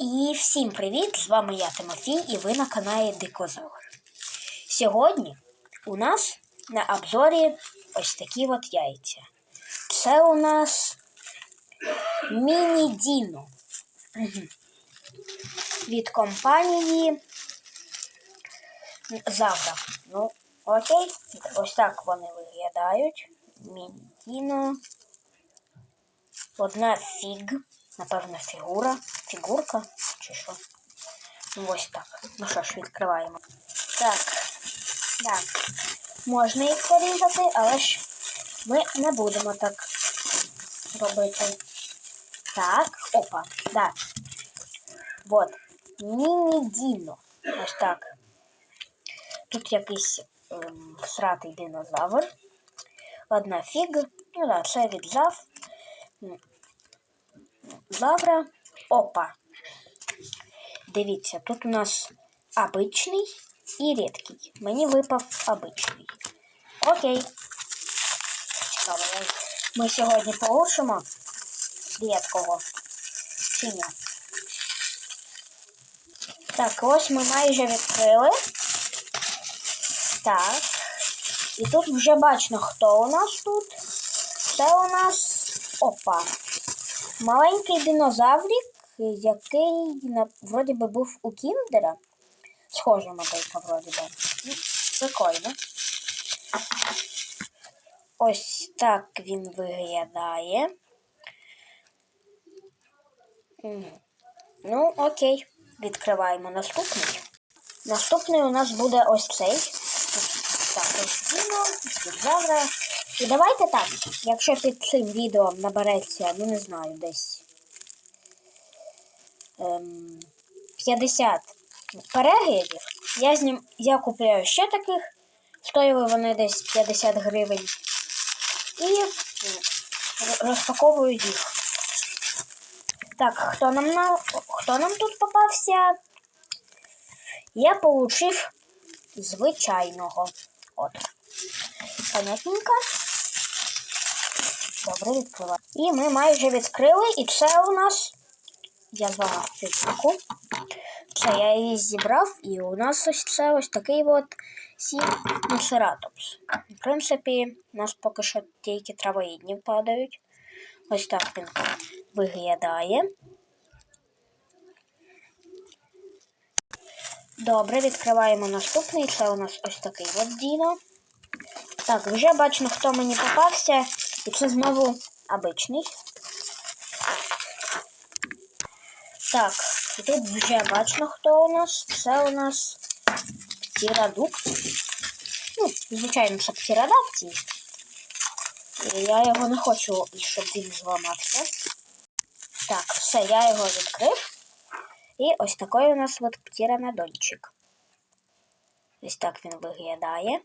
І всім привіт! З вами я Тимофій і ви на каналі Дикозавр. Сьогодні у нас на обзорі ось такі от яйця. Це у нас міні-діно від компанії Завра. Ну, окей, ось так вони виглядають. Міні-діно. Одна фіг, напевно, фігура, фігурка чи що. Ну, ось так. Ну що ж, відкриваємо. Так. Так. Можна їх порізати, але ж ми не будемо так робити. Так, опа, да. Вот. Міні-діно. Ось так. Тут якийсь ем, сратий динозавр. Одна фіг. Ну да, це від зав. Завра. Опа. Дивіться, тут у нас обичний і рідкий. Мені випав обичний. Окей. Цікаво. Ми сьогодні получимо рідкого. Чи ні? Так, ось ми майже відкрили. Так. І тут вже бачно, хто у нас тут. Це у нас опа. Маленький динозаврик, який вроді би був у Кіндера. Схожа моделька вроді би. Ну, Прикольно. Ось так він виглядає. Ну, окей. Відкриваємо наступний. Наступний у нас буде ось цей. Так, ось Діно, Динозавра. І давайте так, якщо під цим відео набереться, ну не знаю, десь ем, 50 переглядів, я з я купляю ще таких, стоїли вони десь 50 гривень. І розпаковую їх. Так, хто нам на хто нам тут попався? Я получив звичайного. От. Понятненько. Добре, відкриваю. І ми майже відкрили, і це у нас. Я зламав фігурку. Це я її зібрав, і у нас ось це ось такий от сіноцератопс. В принципі, у нас поки що тільки травоїдні падають. Ось так він виглядає. Добре, відкриваємо наступний. Це у нас ось такий от Діно. Так, вже бачно, хто мені попався. І це знову обичний. Так, тут вже бачно, хто у нас. Це у нас птеродукт. Ну, звичайно, це птеродактій. Я його не хочу, щоб він зламався. Так, все, я його відкрив. І ось такий у нас от птеранодончик. Ось так він виглядає.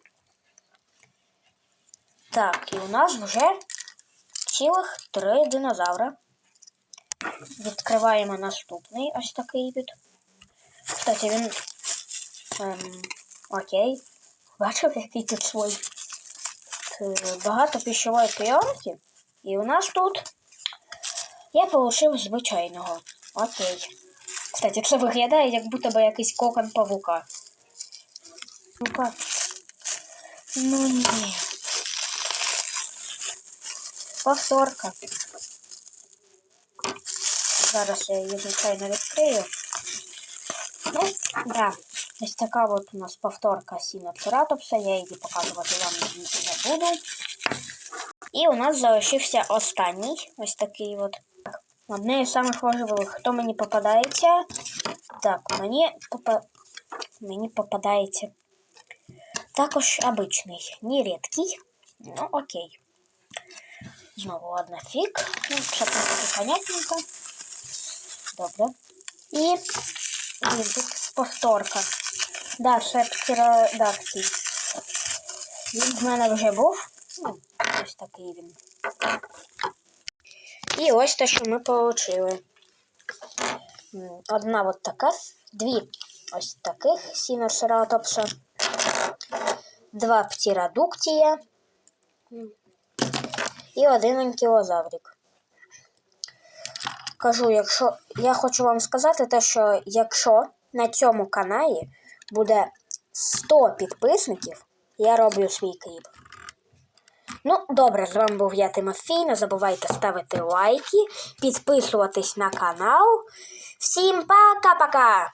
Так, і у нас вже цілих три динозавра. Відкриваємо наступний ось такий від. Кстати, він. Ем, окей. Бачив, який тут свой. Багато пищової пленки. І у нас тут я получив звичайного. Окей. Кстати, це виглядає, як будто би якийсь кокон павука. Ну-ка. Ну ні. Повторка. Зараз я її, звичайно, відкрию. Ну, да. Ось така от у нас повторка Сіноцератопса. Я її показувати вам не буду. І у нас залишився останній. Ось такий от. Одне із самих важливих, хто мені попадається. Так, мені попа... мені попадається також обичний, не рідкий. Ну, окей. Знову одна фіг. Ну, це просто понятненько. Добре. І повторка. Да, це птеродактиль. Він в мене вже був. Ну, ось такий він. І ось те, що ми отримали. Одна от така, дві ось таких сіносератопса, два птеродуктія і один анкілозаврик. Кажу, якщо я хочу вам сказати те, що якщо на цьому каналі буде 100 підписників, я роблю свій кліп. Ну, добре, з вами був я Тимофій. Не забувайте ставити лайки, підписуватись на канал. Всім пока-пока!